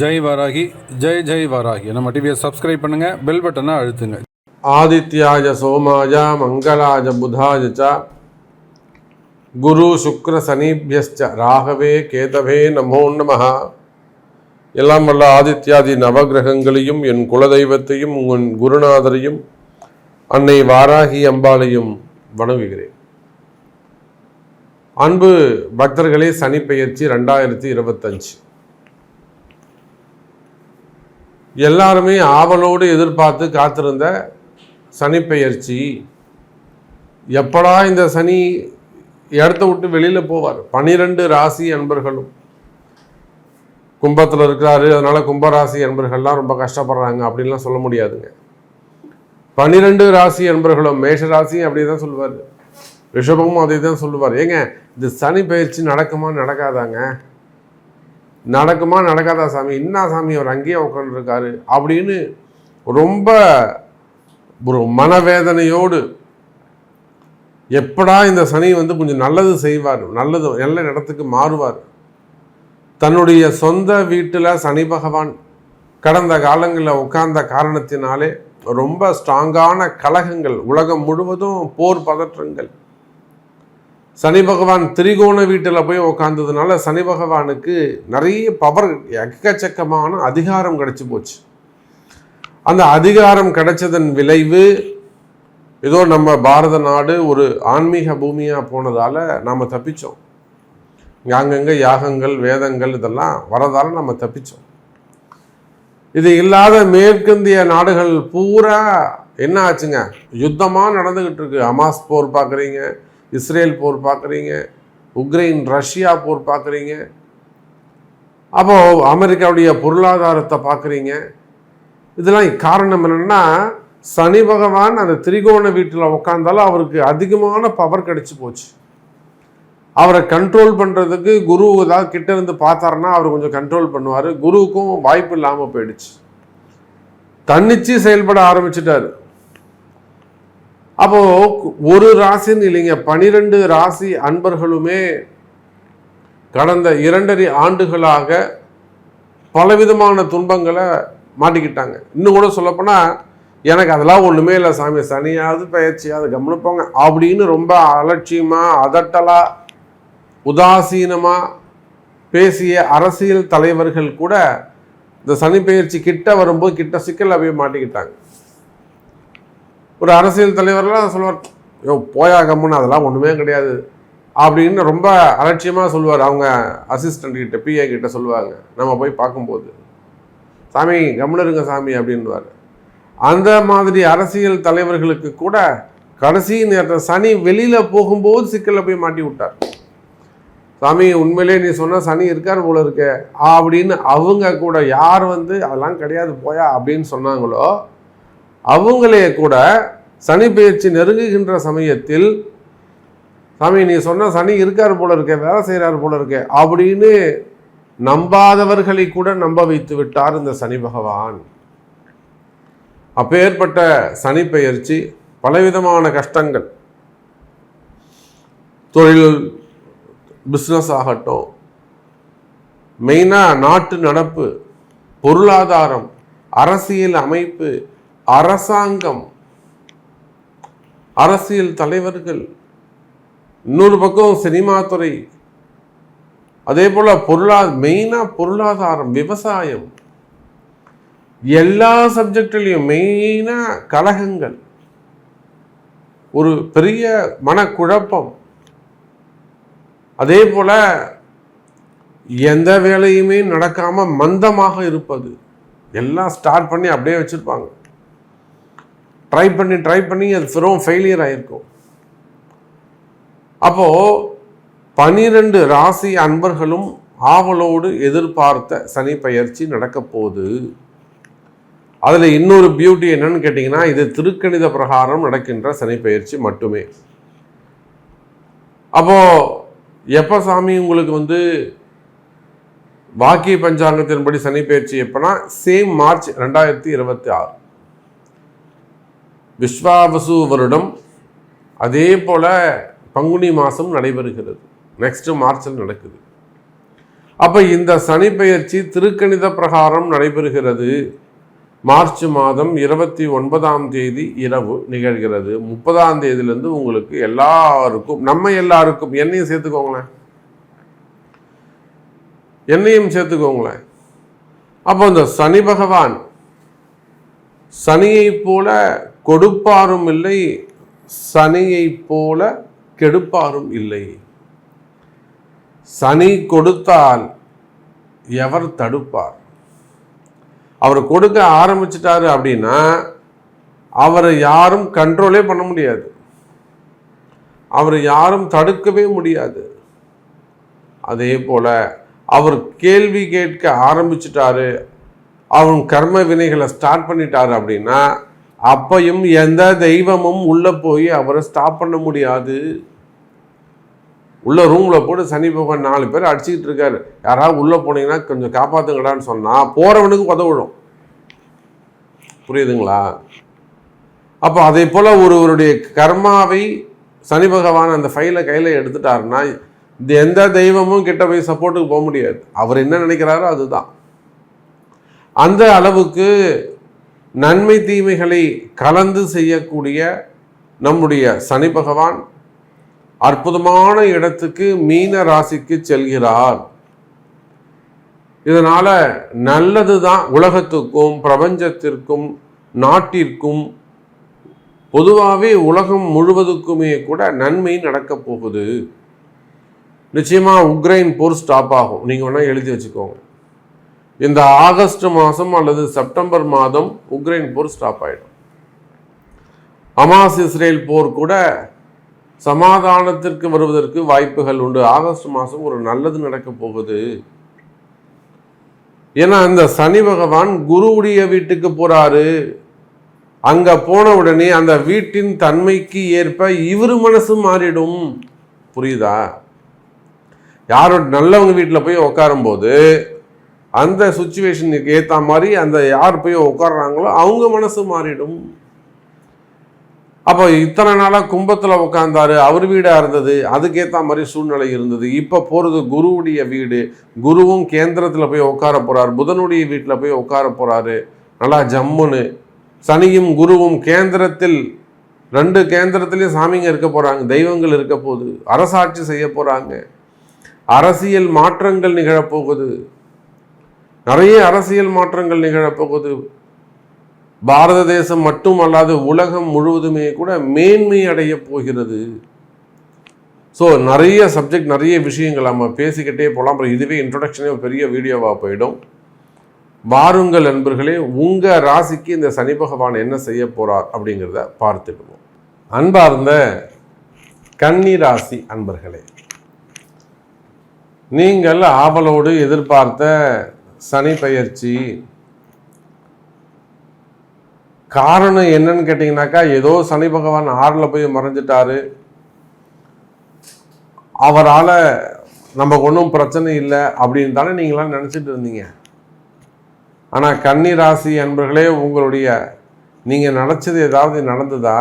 ஜெய் வாராகி ஜெய் ஜெய் வாராகி. நம்ம டிவியை சப்ஸ்கிரைப் பண்ணுங்க பெல் பட்டனை அழுத்துங்க. ஆதித்யாய சோமாய மங்களாய புதாய ச குரு சுக்ர சனிபியஸ்ச ராகவே கேதவே நமோ நம எல்லாம் வல்ல ஆதித்யாதி நவகிரகங்களையும் என் குலதெய்வத்தையும் உன் குருநாதரையும் அன்னை வாராகி அம்பாளையும் வணங்குகிறேன். அன்பு பக்தர்களே சனிப்பெயர்ச்சி ரெண்டாயிரத்தி இருபத்தஞ்சு. எல்லாருமே ஆவலோடு எதிர்பார்த்து காத்திருந்த சனிப்பெயர்ச்சி எப்படா இந்த சனி இடத்த விட்டு வெளியில் போவார்? பனிரெண்டு ராசி அன்பர்களும். கும்பத்தில் இருக்கிறாரு அதனால கும்பராசி அன்பர்கள்லாம் ரொம்ப கஷ்டப்படுறாங்க அப்படின்லாம் சொல்ல முடியாதுங்க. பனிரெண்டு ராசி அன்பர்களும் மேஷ ராசியும் அப்படி தான் சொல்லுவார். ரிஷபமும் அதே தான் சொல்லுவார். ஏங்க இந்த சனி பயிற்சி நடக்குமா நடக்காதாங்க? நடக்குமா நடக்காதா சாமி? என்ன சாமி அவர் அங்கேயே உட்காந்துருக்காரு அப்படின்னு ரொம்ப ஒரு மனவேதனையோடு எப்படா இந்த சனி வந்து கொஞ்சம் நல்லது செய்வார் நல்லது நல்ல இடத்துக்கு மாறுவார். தன்னுடைய சொந்த வீட்டில் சனி பகவான் கடந்த காலங்களில் உட்கார்ந்த காரணத்தினாலே ரொம்ப ஸ்ட்ராங்கான கலகங்கள் உலகம் முழுவதும் போர் பதற்றங்கள். சனி பகவான் திரிகோண வீட்டில் போய் உக்காந்ததுனால சனி பகவானுக்கு நிறைய பவர் எக்கச்சக்கமான அதிகாரம் கிடைச்சி போச்சு. அந்த அதிகாரம் கிடைச்சதன் விளைவு ஏதோ நம்ம பாரத நாடு ஒரு ஆன்மீக பூமியாக போனதால் நாம் தப்பித்தோம் அங்கங்கே யாகங்கள் வேதங்கள் இதெல்லாம் வரதால் நம்ம தப்பித்தோம் இது இல்லாத மேற்கிந்திய நாடுகள் பூரா என்ன ஆச்சுங்க? யுத்தமாக நடந்துக்கிட்டு இருக்கு. அமாஸ் போர் பார்க்குறீங்க. இஸ்ரேல் போர் பார்க்குறீங்க உக்ரைன் ரஷ்யா போர் பார்க்குறீங்க. அப்போ அமெரிக்காவுடைய பொருளாதாரத்தை பார்க்குறீங்க. இதெல்லாம் காரணம் என்னென்னா சனி பகவான் அந்த திரிகோண வீட்டில் உட்காந்தாலும் அவருக்கு அதிகமான பவர் கிடைச்சி போச்சு. அவரை கண்ட்ரோல் பண்ணுறதுக்கு குரு ஏதாவது கிட்ட இருந்து பார்த்தாருன்னா அவர் கொஞ்சம் கண்ட்ரோல் பண்ணுவார். குருவுக்கும் வாய்ப்பு இல்லாமல் போயிடுச்சு. தன்னிச்சு செயல்பட ஆரம்பிச்சிட்டாரு. அப்போ ஒரு ராசின்னு இல்லைங்க பனிரெண்டு ராசி அன்பர்களுமே கடந்த இரண்டரை ஆண்டுகளாக பலவிதமான துன்பங்களை மாட்டிக்கிட்டாங்க. இன்னும் கூட சொல்லப்போனால் எனக்கு அதெல்லாம் ஒன்றுமே இல்லை சாமி சனியாவது பயிற்சியாவது கவனிப்பாங்க அப்படின்னு ரொம்ப அலட்சியமாக அதட்டலாக உதாசீனமாக பேசிய அரசியல் தலைவர்கள் கூட இந்த சனி பயிற்சி கிட்ட வரும்போது கிட்ட சிக்கல் அப்படியே மாட்டிக்கிட்டாங்க. ஒரு அரசியல் தலைவர்லாம் சொல்லுவார் ஐயோ போயா கம்முன்னு அதெல்லாம் ஒன்றுமே கிடையாது. அப்படின்னு ரொம்ப அலட்சியமாக சொல்லுவார். அவங்க அசிஸ்டண்ட் கிட்ட பிஏ கிட்ட சொல்லுவாங்க. நம்ம போய் பார்க்கும்போது சாமி கம்னருங்க சாமி அப்படின்வார் அந்த மாதிரி அரசியல் தலைவர்களுக்கு கூட கடைசி நேரத்தில் சனி வெளியில் போகும்போது சிக்கலில் போய் மாட்டி விட்டார். சாமி உண்மையிலே நீ சொன்ன சனி இருக்கார் போல இருக்க அப்படின்னு அவங்க கூட யார் வந்து அதெல்லாம் கிடையாது போயா அப்படின்னு சொன்னாங்களோ அவங்களே கூட சனி பயிற்சி நெருங்குகின்ற சமயத்தில் சாமி நீ சொன்ன சனி இருக்கார் போல இருக்க வேலை செய்கிறார் போல இருக்க அப்படின்னு நம்பாதவர்களை கூட நம்ப வைத்து விட்டார் இந்த சனி பகவான். அப்பேற்பட்ட சனி பெயர்ச்சி பலவிதமான கஷ்டங்கள். தொழில் பிஸ்னஸ் ஆகட்டும். மெயினாக நாட்டு நடப்பு பொருளாதாரம் அரசியல் அமைப்பு அரசாங்கம் அரசியல் தலைவர்கள் இன்னொரு பக்கம் சினிமா துறை அதே போல் பொருளா மெயினாக பொருளாதாரம் விவசாயம் எல்லா சப்ஜெக்ட்லேயும் மெயினாக கழகங்கள். ஒரு பெரிய மனக்குழப்பம். அதே போல் எந்த வேலையுமே நடக்காமல் மந்தமாக இருப்பது. எல்லாம் ஸ்டார்ட் பண்ணி அப்படியே வச்சுருப்பாங்க. ட்ரை பண்ணி ட்ரை பண்ணி அது வெறும் ஃபெயிலியர் ஆகிருக்கும் அப்போது பனிரெண்டு ராசி அன்பர்களும் ஆவலோடு எதிர்பார்த்த சனி பயிற்சி நடக்க போகுது. அதில் இன்னொரு பியூட்டி என்னன்னு கேட்டிங்கன்னா இது திருக்கணித பிரகாரம் நடக்கின்ற சனி பயிற்சி மட்டுமே. அப்போது எப்போ சாமி உங்களுக்கு வந்து வாக்கிய பஞ்சாங்கத்தின்படி சனி பயிற்சி எப்போனா சேம் மார்ச் ரெண்டாயிரத்தி இருபத்தி ஆறு. விஸ்வாவசு வருடம் அதே போல் பங்குனி மாதம் நடைபெறுகிறது. நெக்ஸ்ட் மார்ச்சில் நடக்குது. அப்போ இந்த சனி பெயர்ச்சி திருக்கணித பிரகாரம் நடைபெறுகிறது. மார்ச் மாதம் இருபத்தி ஒன்பதாம் தேதி இரவு நிகழ்கிறது. முப்பதாம் தேதியிலேருந்து உங்களுக்கு எல்லாருக்கும் நம்ம எல்லாருக்கும் என்னையும் சேர்த்துக்கோங்களேன். என்னையும் சேர்த்துக்கோங்களேன். அப்போ இந்த சனி பகவான் சனியைப் போல கொடுப்பாரும் இல்லை சனியைப் போல கெடுப்பாரும் இல்லை. சனி கொடுத்தால் எவர் தடுப்பார்? அவர் கொடுக்க ஆரம்பிச்சிட்டாரு அப்படின்னா அவரை யாரும் கண்ட்ரோலே பண்ண முடியாது. அவரை யாரும் தடுக்கவே முடியாது. அதே போல அவர் கேள்வி கேட்க ஆரம்பிச்சிட்டாரு அவன் கர்ம வினைகளை ஸ்டார்ட் பண்ணிட்டாரு அப்படின்னா அப்பையும் எந்த தெய்வமும் உள்ளே போய் அவரை ஸ்டாப் பண்ண முடியாது. உள்ள ரூமில் போட்டு சனி பகவான் நாலு பேர் அடிச்சுக்கிட்டு இருக்காரு. யாராவது உள்ளே போனீங்கன்னா கொஞ்சம் காப்பாற்றுங்கடான்னு சொன்னால் போறவனுக்கு உதவிடும் புரியுதுங்களா? அப்போ அதே போல் ஒருவருடைய கர்மாவை சனி பகவான் அந்த ஃபைலை கையில் எடுத்துட்டாருன்னா இந்த எந்த தெய்வமும் கிட்ட போய் சப்போர்ட்டுக்கு போக முடியாது. அவர் என்ன நினைக்கிறாரோ அதுதான். அந்த அளவுக்கு நன்மை தீமைகளை கலந்து செய்யக்கூடிய நம்முடைய சனி பகவான் அற்புதமான இடத்துக்கு மீன ராசிக்கு செல்கிறார். இதனால நல்லது தான் உலகத்துக்கும் பிரபஞ்சத்திற்கும் நாட்டிற்கும். பொதுவாகவே உலகம் முழுவதுக்குமே கூட நன்மை நடக்கப் போகுது. நிச்சயமா உக்ரைன் போர் ஸ்டாப் ஆகும். நீங்க வேணா எழுதி வச்சுக்கோங்க. இந்த ஆகஸ்ட் மாதம் அல்லது செப்டம்பர் மாதம் உக்ரைன் போர் ஸ்டாப் ஆகிடும் அமாஸ் இஸ்ரேல் போர் கூட சமாதானத்திற்கு வருவதற்கு வாய்ப்புகள் உண்டு. ஆகஸ்ட் மாதம் ஒரு நல்லது நடக்க போகுது. ஏன்னா இந்த சனி பகவான் குருவுடைய வீட்டுக்கு போறாரு. அங்க போன உடனே அந்த வீட்டின் தன்மைக்கு ஏற்ப இவர் மனசு மாறிடும். புரியுதா? யாரோட நல்லவங்க வீட்டில் போய் உட்காரும்போது அந்த சுச்சுவேஷனுக்கு ஏற்ற மாதிரி அந்த யார் போய் உட்காடுறாங்களோ அவங்க மனசு மாறிடும். அப்போ இத்தனை நாளாக கும்பத்தில் உட்காந்தாரு அவர் வீடாக இருந்தது அதுக்கேற்ற மாதிரி சூழ்நிலை இருந்தது. இப்போ போகிறது குருவுடைய வீடு குருவும் கேந்திரத்தில் போய் உட்கார போகிறார் புதனுடைய வீட்டில் போய் உட்கார போகிறாரு நல்லா ஜம்முன்னு. சனியும் குருவும் கேந்திரத்தில் ரெண்டு கேந்திரத்திலையும் சாமிங்க இருக்க போகிறாங்க தெய்வங்கள் இருக்க போகுது அரசாட்சி செய்ய போகிறாங்க அரசியல் மாற்றங்கள் நிகழப்போகுது. நிறைய அரசியல் மாற்றங்கள் நிகழப்போகுது பாரத தேசம் மட்டும் அல்லாது உலகம் முழுவதுமே கூட மேன்மை அடைய போகிறது. ஸோ நிறைய சப்ஜெக்ட் நிறைய விஷயங்கள் நம்ம பேசிக்கிட்டே போகலாம் அப்புறம் இதுவே இன்ட்ரொடக்ஷனே பெரிய வீடியோவாக போயிடும். வாருங்கள் நண்பர்களே உங்கள் ராசிக்கு இந்த சனி பகவான் என்ன செய்ய போகிறார் அப்படிங்கிறத பார்த்துடுவோம் அன்பார்ந்த கன்னி ராசி அன்பர்களே நீங்கள் ஆவலோடு எதிர்பார்த்த சனி பயிற்சி காரணம் என்னன்னு கேட்டிங்கனாக்கா ஏதோ சனி பகவான் ஆறில் போய் மறைஞ்சிட்டாரு. அவரால் நமக்கு ஒன்றும் பிரச்சனை இல்லை அப்படின்னு தானே நீங்களாம் நினச்சிட்டு இருந்தீங்க. ஆனால் கன்னி ராசி அன்பர்களே உங்களுடைய நீங்கள் நினச்சது ஏதாவது நடந்ததா?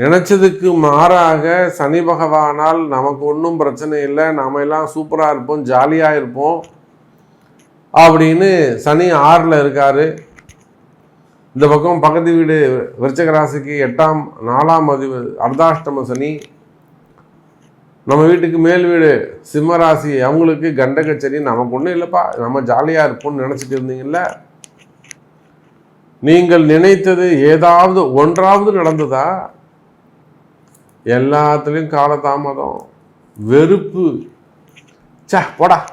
நினச்சதுக்கு மாறாக சனி பகவானால் நமக்கு ஒன்றும் பிரச்சனை இல்லை. நாம எல்லாம் சூப்பராக இருப்போம் ஜாலியாக இருப்போம். அப்படின்னு சனி ஆறில் இருக்கார். இந்த பக்கம் பக்கத்து வீடு விருச்சக ராசிக்கு எட்டாம் நாலாம் அதிவு அர்த்தாஷ்டம சனி. நம்ம வீட்டுக்கு மேல் வீடு சிம்ம ராசி அவங்களுக்கு சனி. நமக்கு ஒன்றும் இல்லைப்பா நம்ம ஜாலியாக இருப்போம்னு நினச்சிட்டு இருந்தீங்கல்ல? நீங்கள் நினைத்தது ஏதாவது ஒன்றாவது நடந்ததா? எல்லாத்துலேயும் காலதாமதம். வெறுப்பு. சே போடா.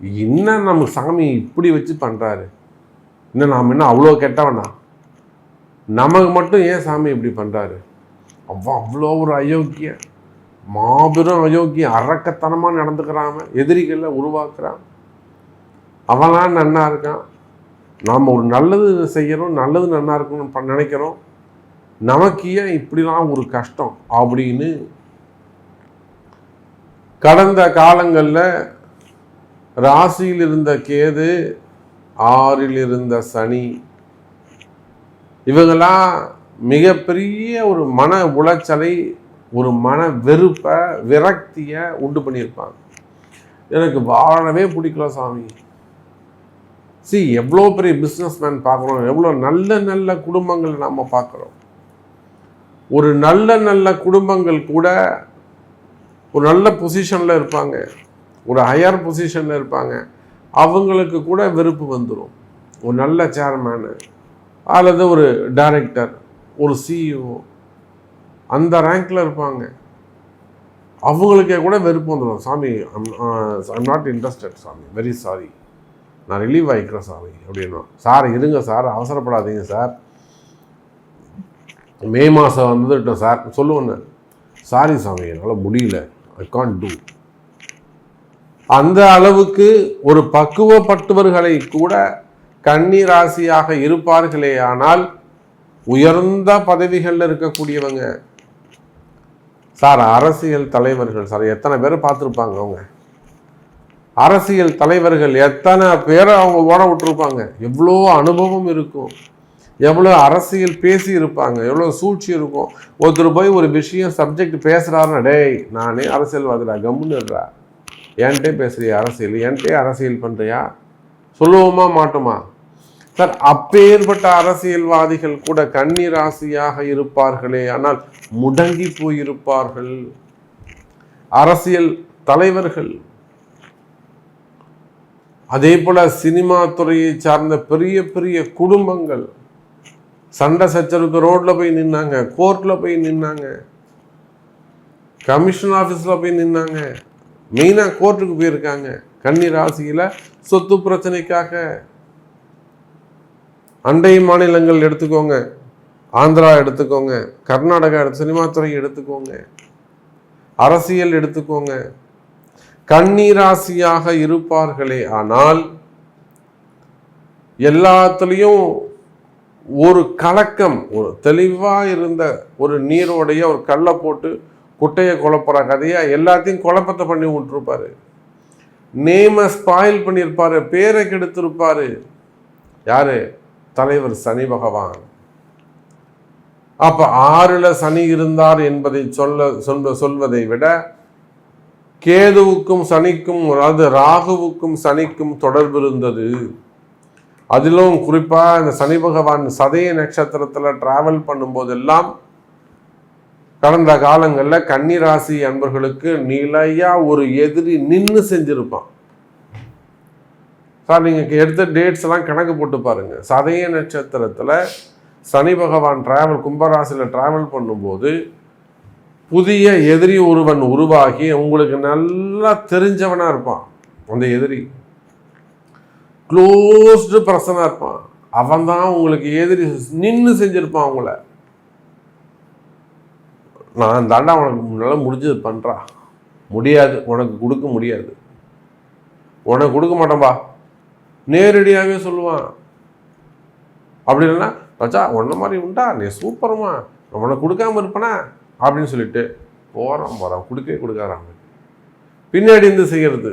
என்ன நம்ம சாமி இப்படி வச்சு பண்ணுறாரு இன்னும் நாம் என்ன அவ்வளோ கெட்டவனா? நமக்கு மட்டும் ஏன் சாமி இப்படி பண்ணுறாரு அவ்வளோ அவ்வளோ ஒரு அயோக்கியம். மாபெரும் அயோக்கியம். அரக்கத்தனமாக நடந்துக்கிறாம எதிரிகளை உருவாக்குறான். அவன்லாம் நன்னா இருக்கான். நாம் ஒரு நல்லது செய்கிறோம் நல்லது நன்னா இருக்கணும்னு ப- நினைக்கிறோம். நமக்கு ஏன் இப்படிலாம் ஒரு கஷ்டம் அப்படின்னு கடந்த காலங்களில் ராசியில் இருந்த கேது ஆறில் இருந்த சனி இவங்கெல்லாம் மிகப்பெரிய ஒரு மன உளைச்சலை ஒரு மன வெறுப்பை விரக்தியை உண்டு பண்ணியிருப்பாங்க. எனக்கு வாழவே பிடிக்கல சாமி. சி எவ்வளோ பெரிய பிஸ்னஸ் மேன் பார்க்குறோம் எவ்வளோ நல்ல நல்ல குடும்பங்களை நம்ம பார்க்குறோம். ஒரு நல்ல நல்ல குடும்பங்கள் கூட ஒரு நல்ல பொசிஷனில் இருப்பாங்க. ஒரு ஹையர் பொசிஷனில் இருப்பாங்க. அவங்களுக்கு கூட வெறுப்பு வந்துடும் ஒரு நல்ல சேர்மேனு அல்லது ஒரு டைரக்டர் ஒரு சிஇஓ அந்த ரேங்கில் இருப்பாங்க. அவங்களுக்கே கூட வெறுப்பு வந்துடும் சாமி ஐம் நாட் இன்ட்ரெஸ்டட் சாமி. வெரி சாரி நான் ரிலீவ் ஆகிக்கிறேன் சாமி. அப்படின்னா சார் இருங்க சார். அவசரப்படாதீங்க சார். மே மாதம் வந்துட்டோம் சார் சொல்லுவேன்னு சாரி சாமி என்னால் முடியல. ஐ கான்ட் டூ அந்த அளவுக்கு ஒரு பக்குவப்பட்டவர்களை கூட கன்னி ராசியாக இருப்பார்களே ஆனால் உயர்ந்த பதவிகளில் இருக்கக்கூடியவங்க சார் அரசியல் தலைவர்கள் சார் எத்தனை பேர் பார்த்துருப்பாங்க அவங்க? அரசியல் தலைவர்கள் எத்தனை பேரை அவங்க ஓட விட்டுருப்பாங்க? எவ்வளோ அனுபவம் இருக்கும். எவ்வளோ அரசியல் பேசி இருப்பாங்க எவ்வளோ சூழ்ச்சி இருக்கும். ஒருத்தர் போய் ஒரு விஷயம் சப்ஜெக்ட் பேசுகிறாருன்னா டேய் நானே அரசியல்வாதிடா கம்முன்னுடுறா என்கிட்டே பேசுறியா அரசியல்? என்கிட்டே அரசியல் பண்ணுறியா சொல்லுவோமா மாட்டோமா? சார் அப்பேற்பட்ட அரசியல்வாதிகள் கூட கன்னி ராசியாக இருப்பார்களே ஆனால் முடங்கி போயிருப்பார்கள். அரசியல் தலைவர்கள். அதே போல சினிமா துறையை சார்ந்த பெரிய பெரிய குடும்பங்கள். சண்டை சச்சருக்கு ரோட்ல போய் நின்னாங்க கோர்ட்ல போய் நின்னாங்க கமிஷன் ஆஃபீஸில் போய் நின்னாங்க மெயினாக கோர்ட்டுக்கு போயிருக்காங்க. கன்னி ராசியில் சொத்து பிரச்சனைக்காக அண்டை மாநிலங்கள் எடுத்துக்கோங்க ஆந்திரா எடுத்துக்கோங்க கர்நாடகா எடுத்து சினிமா துறை எடுத்துக்கோங்க அரசியல் எடுத்துக்கோங்க. கண்ணீராசியாக இருப்பார்களே ஆனால் எல்லாத்துலேயும் ஒரு கலக்கம் ஒரு தெளிவாக இருந்த ஒரு நீரோடைய ஒரு கல்லை போட்டு குட்டையை குழப்புற கதையாக எல்லாத்தையும் குழப்பத்தை பண்ணி விட்டுருப்பாரு. நேமை ஸ்பாயில் பண்ணியிருப்பாரு பேரை கெடுத்திருப்பாரு. யாரு? தலைவர் சனி பகவான். அப்போ ஆறில் சனி இருந்தார் என்பதை சொல்ல சொல்ல சொல்வதை விட கேதுவுக்கும் சனிக்கும் அதாவது ராகுவுக்கும் சனிக்கும் தொடர்பு இருந்தது. அதிலும் குறிப்பாக இந்த சனி பகவான் சதய நட்சத்திரத்தில் ட்ராவல் பண்ணும்போதெல்லாம் கடந்த காலங்களில் கன்னிராசி அன்பர்களுக்கு நிலையா ஒரு எதிரி நின்று செஞ்சிருப்பான். சார் நீங்கள் எடுத்த டேட்ஸ் எல்லாம் கணக்கு போட்டு பாருங்க. சதய நட்சத்திரத்தில் சனி பகவான் டிராவல் கும்பராசியில் டிராவல் பண்ணும்போது புதிய எதிரி ஒருவன் உருவாகி உங்களுக்கு நல்லா தெரிஞ்சவனாக இருப்பான். அந்த எதிரி. க்ளோஸ்டு பர்சனாக இருப்பான். அவன் தான் உங்களுக்கு எதிரி நின்று செஞ்சுருப்பான் அவங்கள. நான் தாண்டா உனக்கு முன்னால் முடிஞ்சது பண்ணுறா முடியாது. உனக்கு கொடுக்க முடியாது. உனக்கு கொடுக்க மாட்டேன்பா. நேரடியாகவே சொல்லுவான். அப்படி இல்லைன்னா மச்சா உன்ன மாதிரி உண்டா? நீ சூப்பருமா. உனக்கு கொடுக்காம இருப்பனா? அப்படின்னு சொல்லிட்டு போகிறான் போகிறான் கொடுக்கவே கொடுக்காரான் பின்னாடி இருந்து செய்கிறது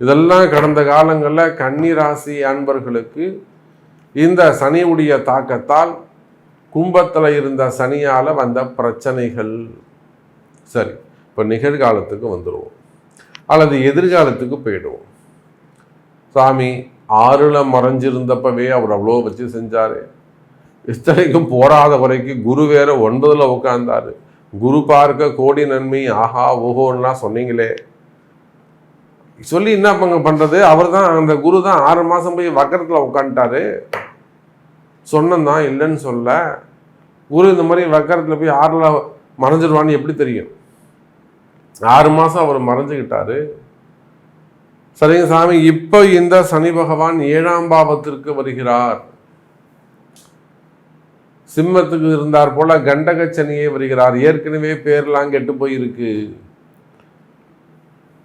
இதெல்லாம் கடந்த காலங்களில் கன்னி ராசி அன்பர்களுக்கு இந்த சனியுடைய தாக்கத்தால் கும்பத்தில் இருந்த சனியால் வந்த பிரச்சனைகள். சரி இப்போ நிகழ்காலத்துக்கு வந்துடுவோம் அல்லது எதிர்காலத்துக்கு போயிடுவோம். சாமி ஆறில் மறைஞ்சிருந்தப்பவே அவர் அவ்வளோ வச்சு செஞ்சார். இத்தனைக்கும் போராத குறைக்கு குரு வேற ஒன்பதில் உட்காந்தார் குரு பார்க்க கோடி நன்மை ஆஹா ஓஹோன்னுலாம் சொன்னீங்களே. சொல்லி என்ன பங்க பண்றது? அவர் தான் அந்த குரு தான் ஆறு மாதம் போய் வக்கரத்தில் உட்காந்துட்டாரு சொன்னந்தான் இல்லைன்னு சொல்ல. குரு இந்த மாதிரி வக்கரத்தில் போய் ஆறுல மறைஞ்சிருவான்னு எப்படி தெரியும்? ஆறு மாசம் அவர் மறைஞ்சுக்கிட்டாரு. சரிங்க சாமி இப்போ இந்த சனி பகவான் ஏழாம் பாவத்திற்கு வருகிறார். சிம்மத்துக்கு இருந்தார் போல கண்டக சனியே வருகிறார். ஏற்கனவே பேர்லாம் கெட்டு போயிருக்கு.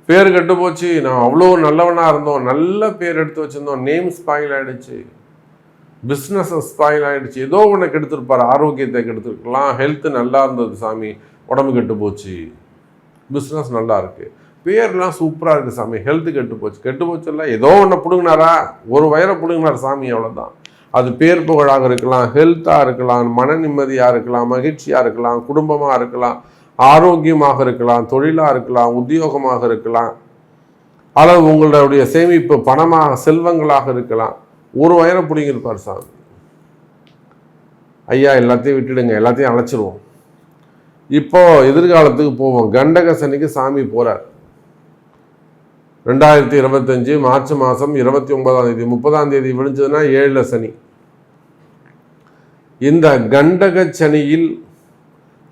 பேர் கெட்டு போச்சு. நான் அவ்வளோ நல்லவனாக இருந்தோம். நல்ல பேர் எடுத்து வச்சுருந்தோம். நேம் ஸ்பாயில் ஆகிடுச்சு பிஸ்னஸ் ஸ்பாயில் ஆகிடுச்சு ஏதோ ஒன்று கெடுத்துருப்பார். ஆரோக்கியத்தை கெடுத்துருக்கலாம். ஹெல்த்து நல்லா இருந்தது சாமி. உடம்பு கெட்டு போச்சு. பிஸ்னஸ் நல்லா இருக்கு. பேர்லாம் சூப்பராக இருக்குது சாமி. ஹெல்த் கெட்டு போச்சு. கெட்டு போச்சுல்ல. ஏதோ ஒன்று பிடுங்கினாரா? ஒரு வயரை பிடுங்கினார் சாமி. அவ்வளோதான் அது பேர் புகழாக இருக்கலாம். ஹெல்த்தாக இருக்கலாம். மன நிம்மதியாக இருக்கலாம். மகிழ்ச்சியாக இருக்கலாம். குடும்பமாக இருக்கலாம். ஆரோக்கியமாக இருக்கலாம் தொழிலாக இருக்கலாம் உத்தியோகமாக இருக்கலாம் அல்லது உங்களுடைய சேமிப்பு பணமாக செல்வங்களாக இருக்கலாம். ஒரு வயரை பிடிங்கிருப்பார் சாமி. ஐயா எல்லாத்தையும் விட்டுடுங்க எல்லாத்தையும் அழைச்சிருவோம். இப்போ எதிர்காலத்துக்கு போவோம். கண்டக சனிக்கு சாமி போகிறார் ரெண்டாயிரத்தி இருபத்தஞ்சு மார்ச் மாதம் இருபத்தி ஒன்பதாம் தேதி முப்பதாம் தேதி விழுந்ததுன்னா ஏழுல சனி. இந்த கண்டக சனியில்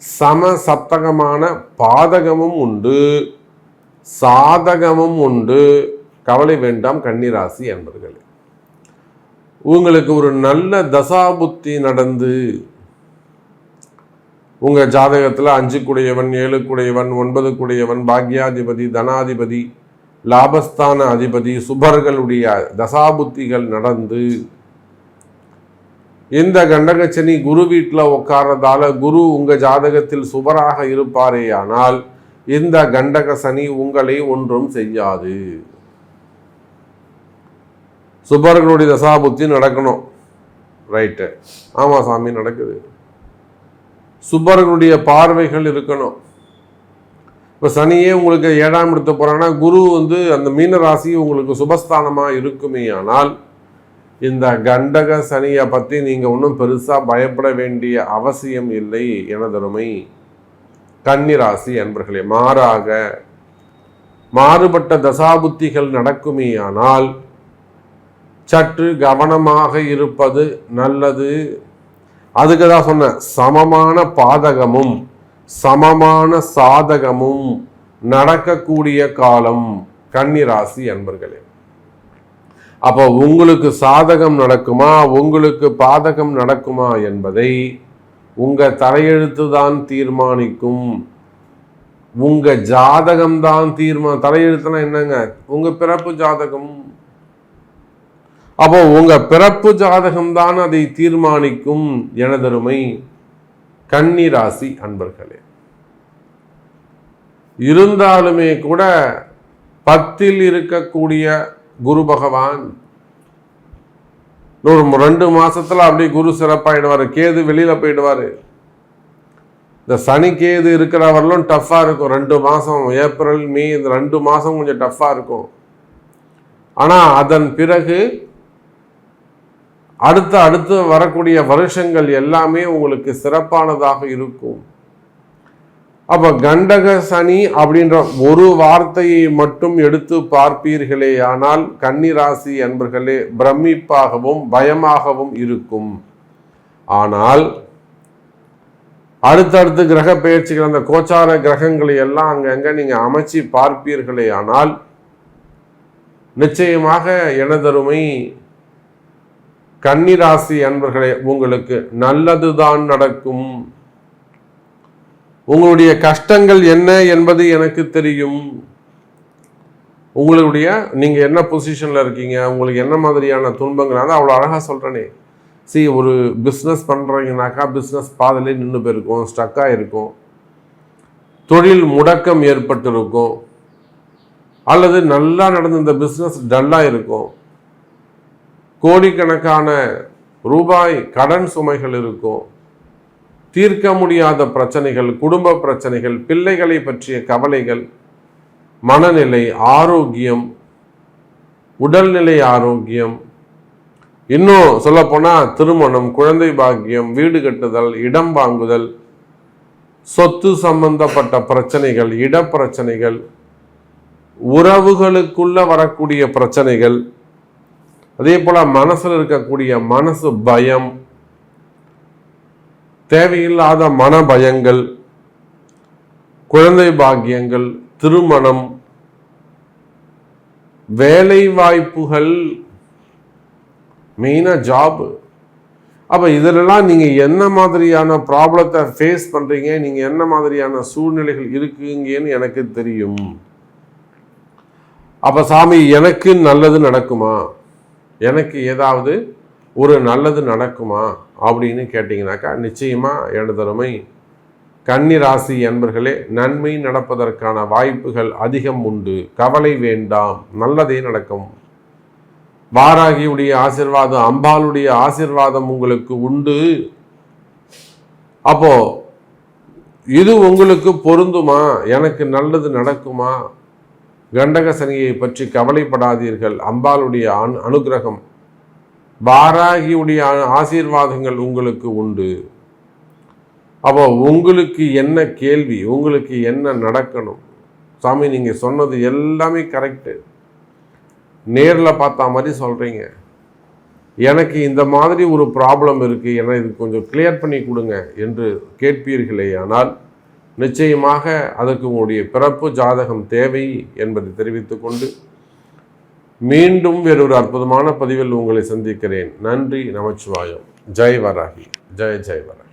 சம சப்தகமான பாதகமும் உண்டு சாதகமும் உண்டு. கவலை வேண்டாம் கன்னிராசி என்பர்களே உங்களுக்கு ஒரு நல்ல தசாபுத்தி நடந்து உங்கள் ஜாதகத்தில் அஞ்சு குடையவன் ஏழு குடையவன் ஒன்பது குடையவன் பாக்யாதிபதி தனாதிபதி லாபஸ்தான அதிபதி சுபர்களுடைய தசாபுத்திகள் நடந்து இந்த கண்டகச்சனி குரு வீட்டில் உட்கார்றதால குரு உங்கள் ஜாதகத்தில் சுபராக இருப்பாரேயானால் இந்த கண்டக சனி உங்களை ஒன்றும் செய்யாது. சுபர்களுடைய தசாபுத்தி நடக்கணும். ரைட்டு ஆமாம் சாமி நடக்குது. சுபர்களுடைய பார்வைகள் இருக்கணும். இப்போ சனியே உங்களுக்கு ஏழாம் இடத்து போறான்னா குரு வந்து அந்த மீன ராசி உங்களுக்கு சுபஸ்தானமாக இருக்குமே ஆனால் இந்த கண்டக சனியை பற்றி நீங்கள் ஒன்றும் பெருசாக பயப்பட வேண்டிய அவசியம் இல்லை எனதருமை கன்னிராசி என்பர்களே மாறாக மாறுபட்ட தசாபுத்திகள் நடக்குமேயானால் சற்று கவனமாக இருப்பது நல்லது. அதுக்கு தான் சொன்னேன் சமமான பாதகமும் சமமான சாதகமும் நடக்கக்கூடிய காலம் கன்னிராசி அன்பர்களே. அப்போ உங்களுக்கு சாதகம் நடக்குமா? உங்களுக்கு பாதகம் நடக்குமா என்பதை உங்க தலையெழுத்து தான் தீர்மானிக்கும். உங்க ஜாதகம் தான் தீர்மா தலையெழுத்துனா என்னங்க? உங்க பிறப்பு ஜாதகம். அப்போ உங்க பிறப்பு ஜாதகம் தான் அதை தீர்மானிக்கும் எனதருமை கன்னிராசி அன்பர்களே. இருந்தாலுமே கூட பத்தில் இருக்கக்கூடிய குரு பகவான் ஒரு ரெண்டு மாசத்துல அப்படியே குரு சிறப்பாயிடுவார். கேது வெளியில போயிடுவாரு. இந்த சனி கேது இருக்கிறவர்களும் டஃப்பாக இருக்கும். ரெண்டு மாதம் ஏப்ரல் மே இந்த ரெண்டு மாதம் கொஞ்சம் டஃப்பாக இருக்கும். ஆனால் அதன் பிறகு அடுத்த அடுத்து வரக்கூடிய வருஷங்கள் எல்லாமே உங்களுக்கு சிறப்பானதாக இருக்கும். அப்போ கண்டக சனி அப்படின்ற ஒரு வார்த்தையை மட்டும் எடுத்து பார்ப்பீர்களே ஆனால் கன்னிராசி என்பர்களே பிரமிப்பாகவும் பயமாகவும் இருக்கும். ஆனால் அடுத்தடுத்து கிரக பயிற்சிகள் அந்த கோச்சார கிரகங்களை எல்லாம் அங்கங்கே நீங்கள் அமைச்சு பார்ப்பீர்களே ஆனால் நிச்சயமாக எனதருமை கன்னிராசி அன்பர்களே உங்களுக்கு நல்லதுதான் நடக்கும். உங்களுடைய கஷ்டங்கள் என்ன என்பது எனக்கு தெரியும். உங்களுடைய நீங்கள் என்ன பொசிஷனில் இருக்கீங்க உங்களுக்கு என்ன மாதிரியான துன்பங்கள் அதான் அவ்வளோ அழகாக சொல்கிறேனே சி ஒரு பிஸ்னஸ் பண்ணுறீங்கனாக்கா பிஸ்னஸ் பாதிலே நின்று போயிருக்கும் ஸ்டக்காக இருக்கும். தொழில் முடக்கம் ஏற்பட்டிருக்கும். அல்லது நல்லா நடந்த இந்த பிஸ்னஸ் டல்லாக இருக்கும். கோடிக்கணக்கான ரூபாய் கடன் சுமைகள் இருக்கும். தீர்க்க முடியாத பிரச்சனைகள் குடும்ப பிரச்சனைகள் பிள்ளைகளை பற்றிய கவலைகள் மனநிலை ஆரோக்கியம் உடல்நிலை ஆரோக்கியம். இன்னும் சொல்லப்போனால் திருமணம் குழந்தை பாக்கியம் வீடு கட்டுதல் இடம் வாங்குதல் சொத்து சம்பந்தப்பட்ட பிரச்சனைகள் இடப்பிரச்சனைகள் உறவுகளுக்குள்ள வரக்கூடிய பிரச்சனைகள் அதே போல் மனசில் இருக்கக்கூடிய மனசு பயம் தேவையில்லாத மன பயங்கள் குழந்தை பாக்கியங்கள் திருமணம் வேலை வாய்ப்புகள் மெயினாக ஜாபு அப்போ இதிலெல்லாம் நீங்கள் என்ன மாதிரியான ப்ராப்ளத்தை ஃபேஸ் பண்ணுறீங்க நீங்கள் என்ன மாதிரியான சூழ்நிலைகள் இருக்குங்கன்னு எனக்கு தெரியும். அப்போ சாமி எனக்கு நல்லது நடக்குமா? எனக்கு ஏதாவது ஒரு நல்லது நடக்குமா? அப்படின்னு கேட்டிங்கனாக்கா நிச்சயமாக எனதருமை கன்னி ராசி என்பர்களே நன்மை நடப்பதற்கான வாய்ப்புகள் அதிகம் உண்டு. கவலை வேண்டாம். நல்லதே நடக்கும். வாராகியுடைய ஆசிர்வாதம் அம்பாளுடைய ஆசிர்வாதம் உங்களுக்கு உண்டு. அப்போ இது உங்களுக்கு பொருந்துமா? எனக்கு நல்லது நடக்குமா? கண்டக சனியை பற்றி கவலைப்படாதீர்கள். அம்பாளுடைய அனு அனுகிரகம் பாராகியுடைய ஆசீர்வாதங்கள் உங்களுக்கு உண்டு. அப்போ உங்களுக்கு என்ன கேள்வி உங்களுக்கு என்ன நடக்கணும்? சாமி நீங்கள் சொன்னது எல்லாமே கரெக்டு நேரில் பார்த்தா மாதிரி சொல்கிறீங்க எனக்கு இந்த மாதிரி ஒரு ப்ராப்ளம் இருக்குது என இது கொஞ்சம் கிளியர் பண்ணி கொடுங்க என்று கேட்பீர்களே ஆனால் நிச்சயமாக அதற்கு உங்களுடைய பிறப்பு ஜாதகம் தேவை என்பதை தெரிவித்துக்கொண்டு மீண்டும் வேறொரு அற்புதமான பதிவில் உங்களை சந்திக்கிறேன். நன்றி நமச்சிவாயம். ஜெய் வராகி. ஜெய் ஜெய் வராகி.